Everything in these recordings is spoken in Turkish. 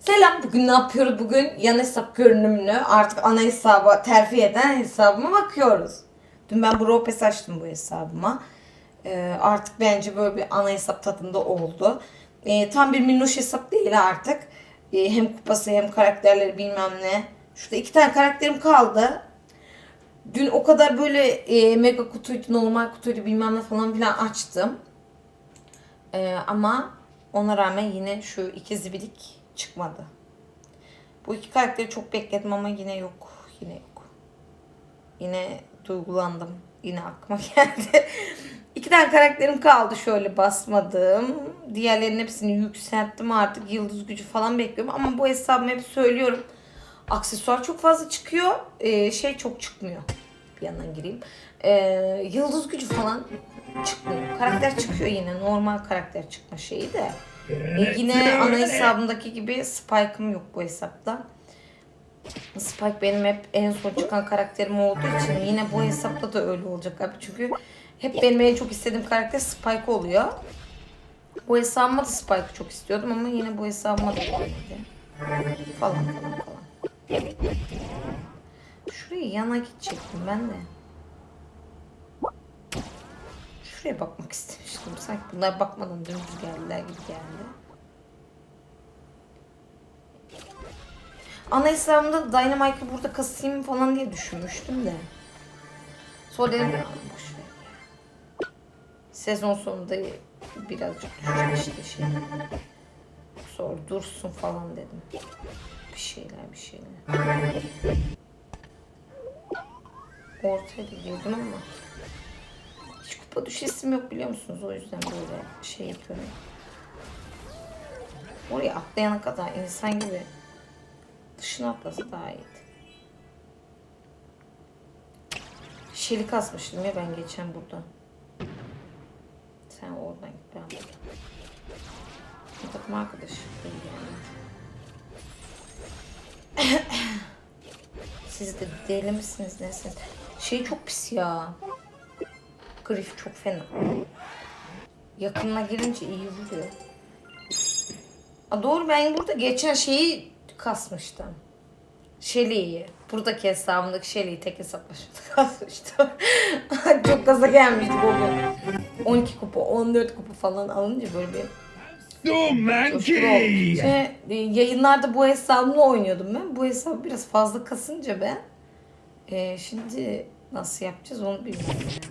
Selam. Bugün ne yapıyoruz? Bugün yan hesap görünümünü artık ana hesaba terfi eden hesabıma bakıyoruz. Dün ben Brawl Pass açtım bu hesabıma. Ee, artık bence böyle bir ana hesap tadında oldu. Ee, tam bir minnoş hesap değil artık. Ee, hem kupası hem karakterleri bilmem ne. Şurada iki tane karakterim kaldı. Dün o kadar böyle e, mega kutuydu, normal kutuydu bilmem ne falan filan açtım. Ee, ama ona rağmen yine şu iki zibidik çıkmadı. Bu iki karakteri çok bekledim ama yine yok. Yine yok. Yine duygulandım. Yine aklıma geldi. İki tane karakterim kaldı şöyle basmadım. Diğerlerinin hepsini yükselttim artık. Yıldız gücü falan bekliyorum. Ama bu hesabımı hep söylüyorum. Aksesuar çok fazla çıkıyor. Ee, şey çok çıkmıyor. Bir yandan gireyim. Ee, yıldız gücü falan çıkmıyor. Karakter çıkıyor yine. Normal karakter çıkma şeyi de. Ee, yine ana hesabımdaki gibi Spike'ım yok bu hesapta. Spike benim hep en son çıkan karakterim olduğu için yine bu hesapta da öyle olacak abi. Çünkü hep benim en çok istediğim karakter Spike oluyor. Bu hesabıma da Spike'ı çok istiyordum ama yine bu hesabıma da gelmedi. Falan falan falan. Şuraya yana gidecektim ben de. Şuraya bakmak istemiştim. Sanki bunlar bakmadan dümdüz geldiler gibi geldi. Ana hesabımda Dynamite'ı burada kasayım falan diye düşünmüştüm de. Sonra dedim ya boş ver ya. Sezon sonunda birazcık işte şey. Sonra dursun falan dedim. Bir şeyler bir şeyler. Ortaya da girdim ama kupa düşesim yok biliyor musunuz? O yüzden böyle şey yapıyorum. Oraya atlayana kadar insan gibi dışına atlasa daha iyiydi. Şeli kasmıştım ya ben geçen burada. Sen oradan git ben buradan. Takım arkadaş. Siz de deli misiniz nesiniz? Şey çok pis ya. Grif çok fena. Yakınına girince iyi vuruyor. A doğru ben burada geçen şeyi kasmıştım. Şeli'yi. Buradaki hesabımdaki Şeli'yi tek hesaplaşmada kasmıştım. çok gaza gelmiştik o gün. 12 kupa, 14 kupa falan alınca böyle bir monkey! Ve e, yayınlarda bu hesabımla oynuyordum ben. Bu hesabı biraz fazla kasınca ben. e, şimdi nasıl yapacağız onu bilmiyorum.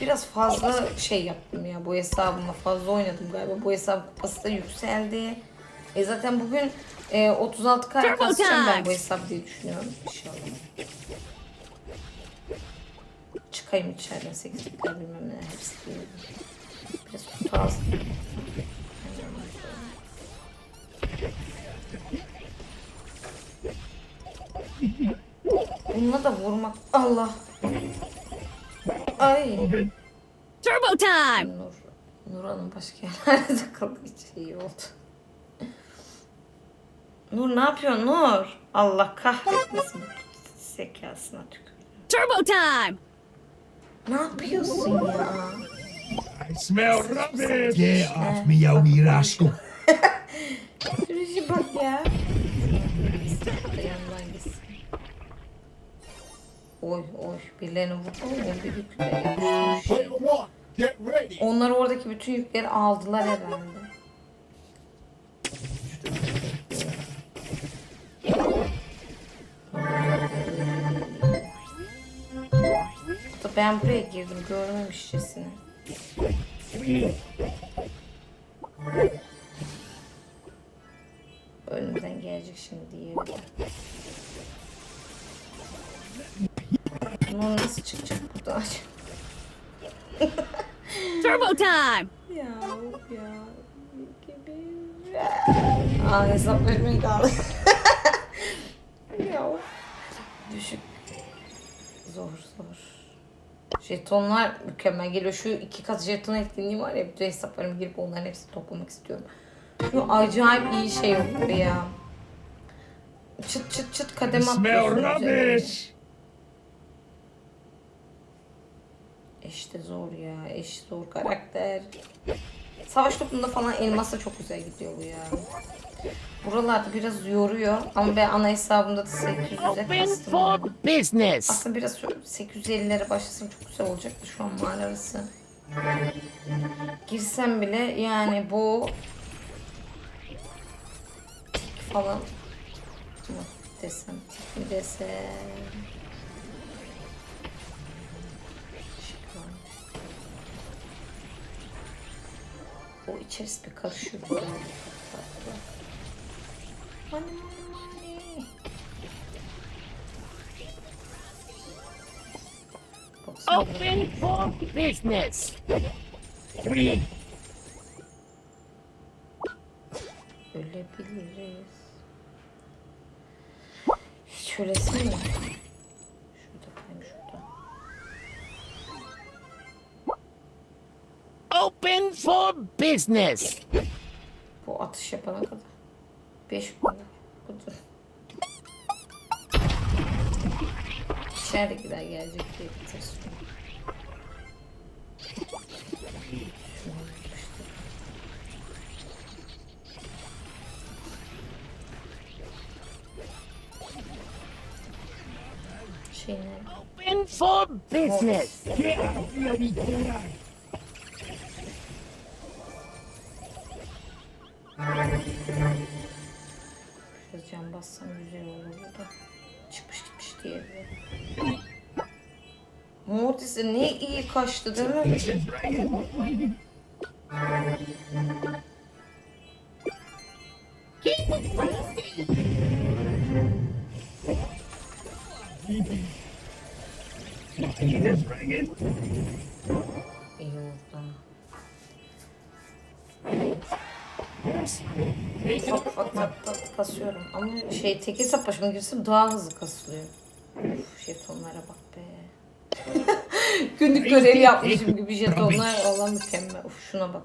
Biraz fazla şey yaptım ya bu hesabıma fazla oynadım galiba. Bu hesap kupası da yükseldi. E zaten bugün e, 36 kare kasacağım ben bu hesap diye düşünüyorum. İnşallah. Çıkayım içeriden 8 bilmem ne hepsi değil. Biraz kutu alsın. Bununla da vurmak. Allah. Ay. Turbo time! Nur. Nur Hanım başka yerlerde takıldı. Hiç iyi oldu. Nur ne yapıyorsun Nur? Allah kahretmesin. Zekasına tükür. Turbo time! Ne yapıyorsun ya? I smell rubbish! Get off me, you wee Oy oy birilerini vurdu ama bir yükle. Ready. Onlar oradaki bütün yükleri aldılar herhalde. Ben buraya girdim görmemişçesine. Turbo time! Ya ya. Aa hesaplarımı kaldı. ya. Düşük. Zor zor. Jetonlar mükemmel geliyor. Şu iki kat jeton etkinliği var ya bütün hesaplarımı girip onların hepsini toplamak istiyorum. Şu acayip iyi şey oldu ya. Çıt çıt çıt kademe smell rubbish! İşte zor ya. Eş zor karakter. Savaş toplumunda falan elmasla çok güzel gidiyor bu ya. Buralarda biraz yoruyor ama ben ana hesabımda da 800'e Open kastım. business. Aslında biraz şöyle 850'lere başlasam çok güzel olacaktı şu an mağara arası. Girsem bile yani bu falan mı desem mi desem O içerisi bir karışıyor. güzel. Open for business. Ölebiliriz. Hiç ölesin mi? Open for business. Bu atış yapana kadar. 5 gün. Budur. İçeridekiler gelecek diye bitirsin. Şunu yapıştır. Şey ne? Open for business. Diye. Mortis'e ne iyi kaçtı değil mi? İyi ufak tat tat kasıyorum. Ama şey tek hesap başıma girsem daha hızlı kasılıyor. Uf jetonlara bak be. Günlük görev yapmışım gibi jetonlar. Allah mükemmel. Uf şuna bak.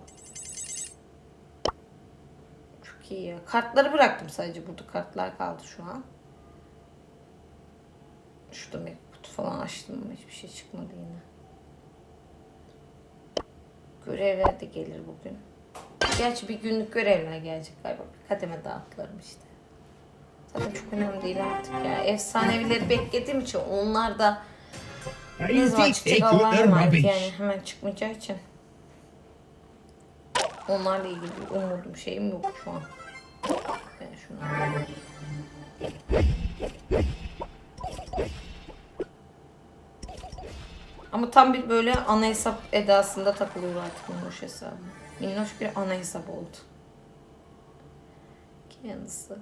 Çok iyi ya. Kartları bıraktım sadece. Burada kartlar kaldı şu an. Şurada bir kutu falan açtım ama hiçbir şey çıkmadı yine. Görevler de gelir bugün. Gerçi bir günlük görevler gelecek galiba. Kademe dağıtlarım işte. Zaten çok önemli değil artık ya. Efsanevileri beklediğim için onlar da ne zaman çıkacak Allah'a emanet yani hemen çıkmayacağı için. Onlarla ilgili bir umudum şeyim yok şu an. Ben şunu alayım. Ama tam bir böyle ana hesap edasında takılıyor artık Minnoş hesabı. Minnoş bir ana hesap oldu. Kendisi.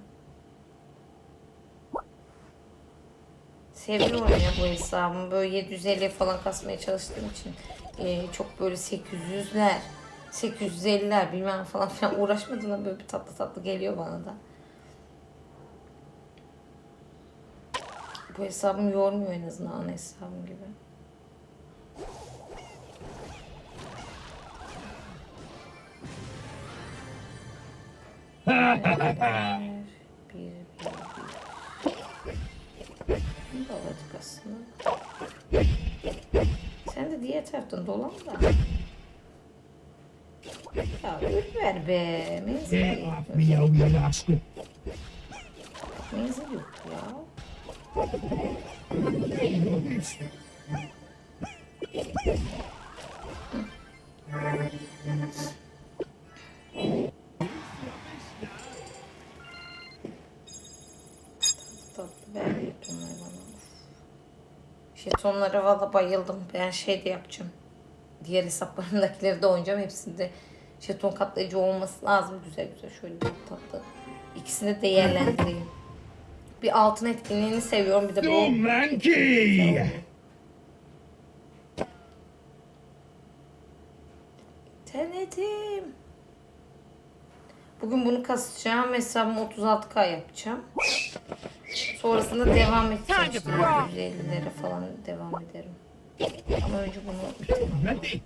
Seviyorum ya bu hesabımı. Böyle 750 falan kasmaya çalıştığım için. Ee, çok böyle 800'ler, 850'ler bilmem falan filan uğraşmadığımda böyle bir tatlı tatlı geliyor bana da. Bu hesabım yormuyor en azından ana hesabım gibi. Bir, bir, aslında. Sen de diğer taraftan dolan da. Ya ver be. Menzil yok. Menzil yok ya. Jetonlara valla bayıldım. Ben şey de yapacağım. Diğer hesaplarımdakileri de oynayacağım. Hepsinde jeton katlayıcı olması lazım. Güzel güzel şöyle tatlı. İkisini de değerlendireyim. Bir altın etkinliğini seviyorum. Bir de bu. Denedim. Bugün bunu kasacağım. Hesabımı 36K yapacağım. Sonrasında devam edeceğim. İşte 150'lere falan devam ederim. Ama önce bunu bitireyim. Ready?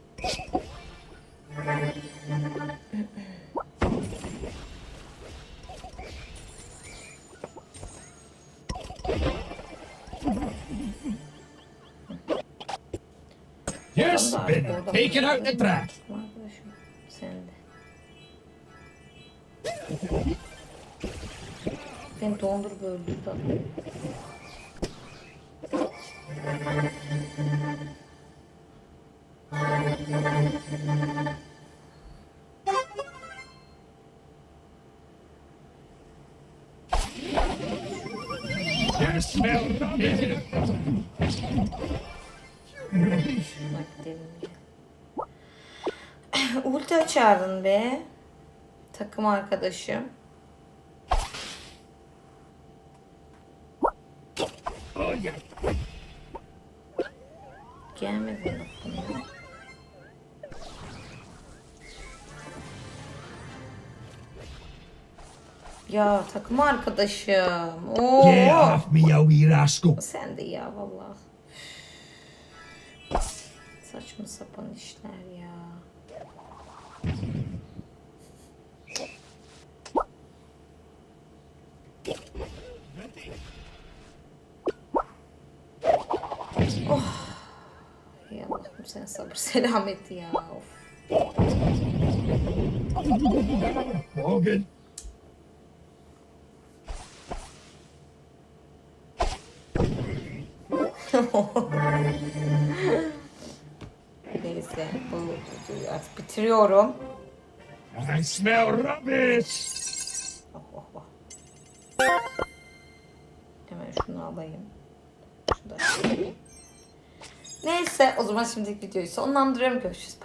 Your Tam da artık spinner. oradan Take it out the trash. Bak dedim ya. Ulti açardın be. Takım arkadaşım. Oh, yeah. Gelmedi aklıma. Ya takım arkadaşım. Oo. Get off me, you wee rascal. Sen de ya vallahi. Saçma sapan işler ya. Sen sabır selamet ya. Of. Morgan. Neyse bu artık bitiriyorum. I smell rubbish. Oh, oh, oh. Hemen şunu alayım. Şunu da alayım. Neyse o zaman şimdilik videoyu sonlandırıyorum. Görüşürüz.